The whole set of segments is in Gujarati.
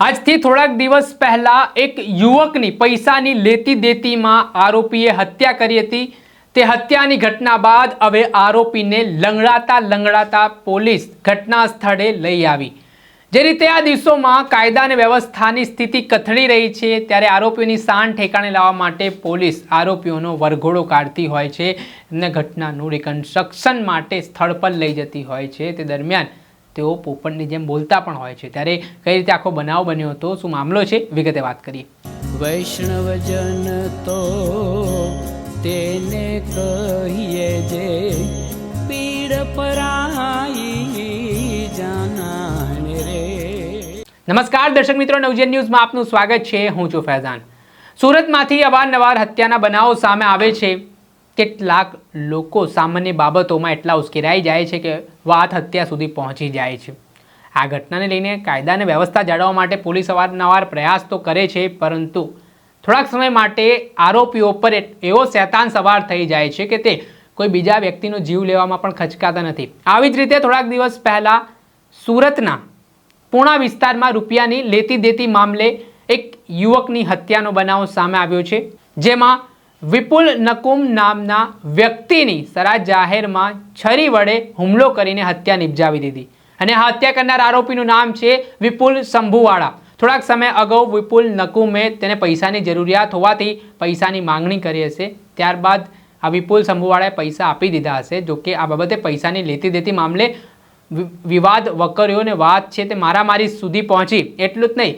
આજથી થોડાક દિવસ પહેલા એક યુવકની પૈસાની લેતી દેતીમાં આરોપીએ હત્યા કરી હતી. તે હત્યાની ઘટના બાદ હવે આરોપીને લંગડાતા લંગડાતા પોલીસ ઘટના સ્થળે લઈ આવી. જે રીતે આ દિવસોમાં કાયદા અને વ્યવસ્થાની સ્થિતિ કથળી રહી છે, ત્યારે આરોપીઓની શાન ઠેકાણે લાવવા માટે પોલીસ આરોપીઓનો વરઘોડો કાઢતી હોય છે અને ઘટનાનું રિકન્સ્ટ્રક્શન માટે સ્થળ પર લઈ જતી હોય છે. તે દરમિયાન તેઓ પોપટની જેમ બોલતા પણ હોય છે. ત્યારે કઈ રીતે આખો બનાવ બન્યો હતો શું મામલો છે વિગતે વાત કરીએ. વૈષ્ણવજન તો તેને કહીએ જે પીડ પરાઈ જાનાને રે. નમસ્કાર દર્શક મિત્રો નવજન ન્યૂઝમાં આપનું સ્વાગત છે. હું છું ફૈઝાન. સુરતમાંથી અવારનવાર હત્યાના બનાવો સામે આવે છે. કેટલાક લોકો સામાન્ય બાબતોમાં એટલા ઉશ્કેરાઈ જાય છે કે વાત હત્યા સુધી પહોંચી જાય છે. આ ઘટનાને લઈને કાયદાને વ્યવસ્થા જાળવવા માટે પોલીસ અવારનવાર પ્રયાસ તો કરે છે, પરંતુ થોડાક સમય માટે આરોપીઓ પર એવો શેતાન સવાર થઈ જાય છે કે તે કોઈ બીજા વ્યક્તિનો જીવ લેવામાં પણ ખચકાતા નથી. આવી જ રીતે થોડાક દિવસ પહેલાં સુરતના પૂણા વિસ્તારમાં રૂપિયાની લેતી દેતી મામલે એક યુવકની હત્યાનો બનાવ સામે આવ્યો છે, જેમાં વિપુલ નકુમ નામના વ્યક્તિની સરા જાહેરમાં છરી વડે હુમલો કરીને હત્યા નિપજાવી દીધી. અને આ હત્યા કરનાર આરોપીનું નામ છે વિપુલ શંભુવાળા થોડાક સમય અગાઉ વિપુલ નકુમે તેને પૈસાની જરૂરિયાત હોવાથી પૈસાની માંગણી કરી હશે. ત્યારબાદ આ વિપુલ શંભુવાળાએ પૈસા આપી દીધા હશે. જોકે આ બાબતે પૈસાની લેતી દેતી મામલે વિવાદ વકર્યો ને વાત છે તે મારામારી સુધી પહોંચી. એટલું જ નહીં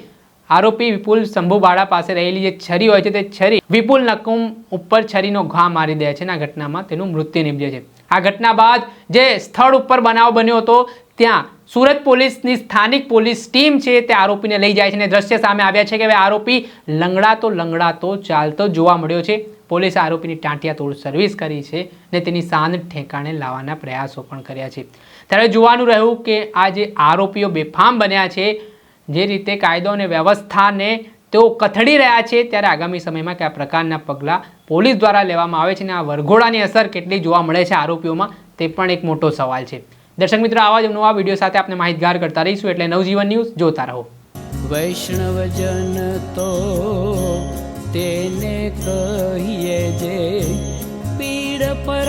આરોપી વિપુલ શંભુબાળા પાસે રહેલી જે છરી હોય છે તે છરી વિપુલ નકુમ ઉપર છરીનો ઘા મારી દે છે આ ઘટનામાં તેનું મૃત્યુ નિપજે છે. આ ઘટના બાદ જે સ્થળ ઉપર બનાવ બન્યો હતો, ત્યાં સુરત પોલીસની સ્થાનિક પોલીસ ટીમ છે તે આરોપીને લઈ જાય છે અને દ્રશ્ય સામે આવ્યા છે કે હવે આરોપી લંગડાતો લંગડાતો ચાલતો જોવા મળ્યો છે. પોલીસે આરોપીની ટાંટિયા તોડ સર્વિસ કરી છે અને તેની સાંજ ઠેકાણે લાવવાના પ્રયાસો પણ કર્યા છે. ત્યારે જોવાનું રહ્યું કે આ જે આરોપીઓ બેફામ બન્યા છે જે રીતે કાયદો અને વ્યવસ્થાને તેઓ કથળી રહ્યા છે, ત્યારે આગામી સમયમાં કયા પ્રકારના પગલાં પોલીસ દ્વારા લેવામાં આવે છે અને આ વરઘોડાની અસર કેટલી જોવા મળે છે આરોપીઓમાં, તે પણ એક મોટો સવાલ છે. દર્શક મિત્રો, આવા જ નવા વીડિયો સાથે આપણે માહિતગાર કરતા રહીશું એટલે નવજીવન ન્યૂઝ જોતા રહો. વૈષ્ણવજન તો તેને કહીએ જે પીડ પર